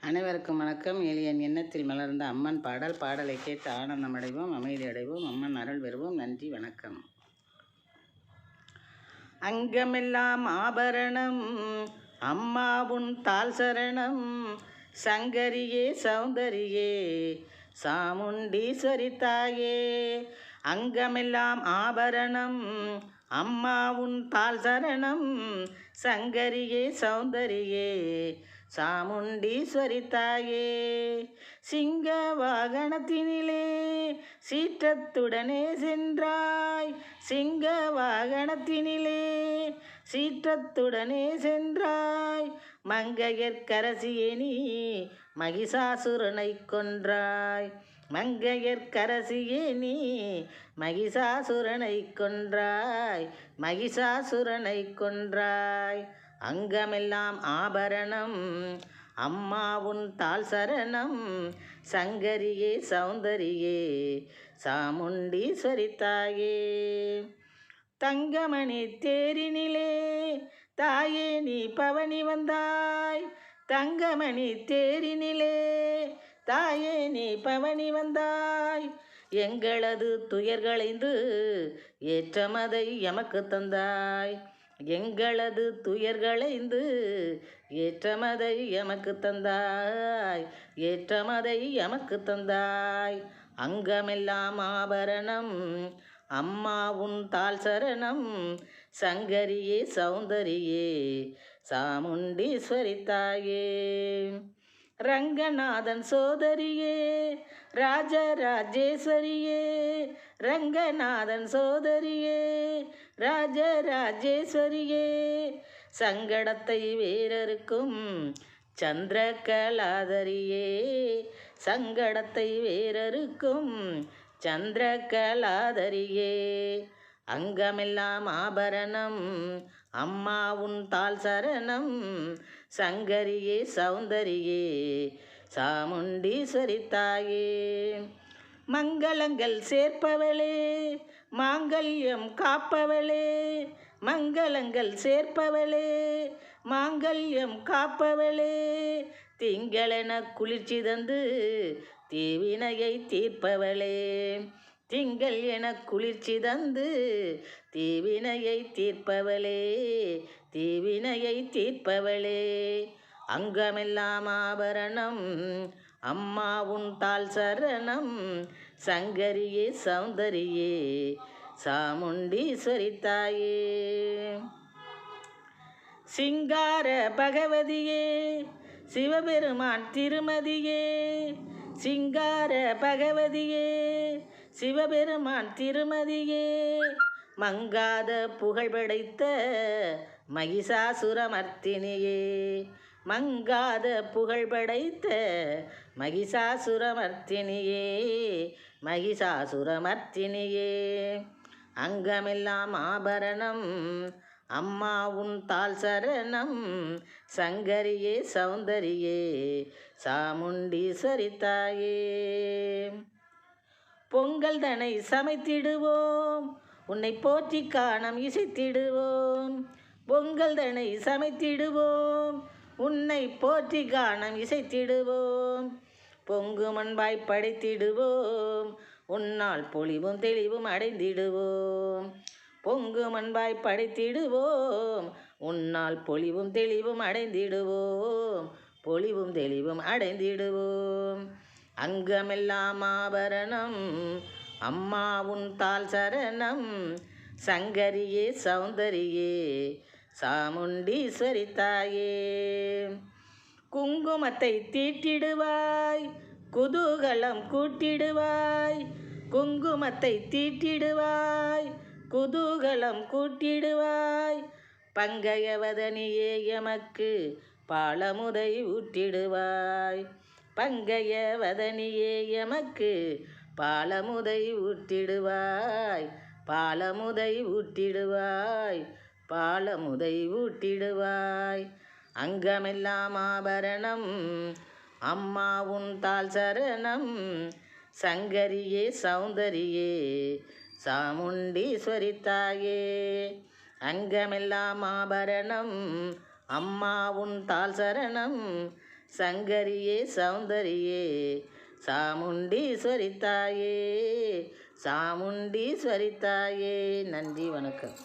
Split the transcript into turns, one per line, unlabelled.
அனைவருக்கும் வணக்கம். எளியன் எண்ணத்தில் மலர்ந்த அம்மன் பாடல் பாடலை கேட்டு ஆனந்தம் அடைவோம் அமைதி அடைவோம் அம்மன் அருள் பெறுவோம். நன்றி வணக்கம். அங்கமெல்லாம் ஆபரணம் அம்மாவுன் தாள் சரணம் சங்கரியே சௌந்தரியே சாமுண்டீஸ்வரி தாயே. அங்கமெல்லாம் ஆபரணம் அம்மாவுன் தாள் சரணம் சங்கரியே சௌந்தரியே. சாமுண்டீஸ்வரி தாயே சிங்க வாகனத்தினிலே சீற்றத்துடனே சென்றாய். சிங்க வாகனத்தினிலே சீற்றத்துடனே சென்றாய். மங்கையர்க்கரசியே நீ மகிஷாசுரனை கொன்றாய். மங்கையர்க்கரசியே நீ மகிஷாசுரனை கொன்றாய். மகிஷாசுரனை கொன்றாய். அங்கமெல்லாம் ஆபரணம். அம்மா உன் தாள் சரணம் சங்கரியே சௌந்தரியே சாமுண்டீஸ்வரி தாயே தங்கமணி தேரினிலே தாயே நீ பவனி வந்தாய். தங்கமணி தேரினிலே தாயே நீ பவனி வந்தாய். எங்களது துயர்களைந்து ஏற்றமதை எமக்கு தந்தாய். எங்களது துயர்களைந்து ஏற்றமதை எமக்கு தந்தாய் ஏற்றமதை எமக்கு தந்தாய். அங்கமெல்லாம் ஆபரணம் அம்மா உன் தாள் சரணம் சங்கரியே சௌந்தரியே சாமுண்டீஸ்வரி தாயே. ரங்கநாதன் சோதரியே ராஜராஜேஸ்வரியே. ரங்கநாதன் சோதரியே ராஜராஜேஸ்வரியே. சங்கடத்தை வேறருக்கும் சந்திரகலாதரியே. சங்கடத்தை வேறருக்கும் சந்திரகலாதரியே. அங்கமெல்லாம் ஆபரணம். அம்மா உன் தாள் சரணம். சங்கரியே சௌந்தரியே சாமுண்டீஸ்வரி தாயே மங்களங்கள் சேர்ப்பவளே மாங்கல்யம் காப்பவளே மங்களங்கள் சேர்ப்பவளே மாங்கல்யம் காப்பவளே. திங்களென குளிர்ச்சி தந்து தீவினையை தீர்ப்பவளே. திங்கள் என குளிர்ச்சி தந்து தீவினையை தீர்ப்பவளே தீவினையை தீர்ப்பவளே. அங்கமெல்லாம் ஆபரணம் அம்மா உன் தாள் சரணம் சங்கரியே சௌந்தரியே சாமுண்டீஸ்வரி தாயே. சிங்கார பகவதியே சிவபெருமான் திருமதியே சிங்கார பகவதியே சிவபெருமான் திருமதியே. மங்காத புகழ் படைத்த மகிஷாசுரமர்த்தினியே. மங்காத புகழ் படைத்த மகிஷாசுரமர்த்தினியே. மகிஷாசுரமர்த்தினியே. அங்கமெல்லாம் ஆபரணம் அம்மா உன் தாள் சரணம் சங்கரியே சௌந்தரியே சாமுண்டீஸ்வரி தாயே. பொங்கல் தனை சமைத்திடுவோம். உன்னை போற்றி காணம் இசைத்திடுவோம். பொங்கல் தனை சமைத்திடுவோம். உன்னை போற்றி காணம் இசைத்திடுவோம். பொங்கு மண்பாய் படைத்திடுவோம். உன்னால் பொழிவும் தெளிவும் அடைந்திடுவோம். பொங்கு மண்பாய் படைத்திடுவோம். உன்னால் பொழிவும் தெளிவும் அடைந்திடுவோம். பொழிவும் தெளிவும் அடைந்திடுவோம். அங்கமெல்லாம் ஆபரணம் அம்மா உன் தாள் சரணம். சங்கரியே சௌந்தரியே சாமுண்டீஸ்வரி தாயே குங்குமத்தை தீட்டிடுவாய் குதூகலம் கூட்டிடுவாய். குங்குமத்தை தீட்டிடுவாய் குதூகலம் கூட்டிடுவாய். பங்கையவதனியே எமக்கு பாலமுதை ஊட்டிடுவாய். பங்கைய வதனியே எமக்கு பாலமுதை ஊட்டிடுவாய் பாலமுதை ஊட்டிடுவாய் பாலமுதை ஊட்டிடுவாய். அங்கமெல்லாம் ஆபரணம் அம்மா உன் தாள் சரணம் சங்கரியே சௌந்தரியே சாமுண்டீஸ்வரி தாயே. அங்கமெல்லாம் ஆபரணம் அம்மா உன் தாள் சரணம் சங்கரியே சௌந்தரியே சாமுண்டீஸ்வரி தாயே சாமுண்டீஸ்வரி தாயே நன்றி வணக்கம்.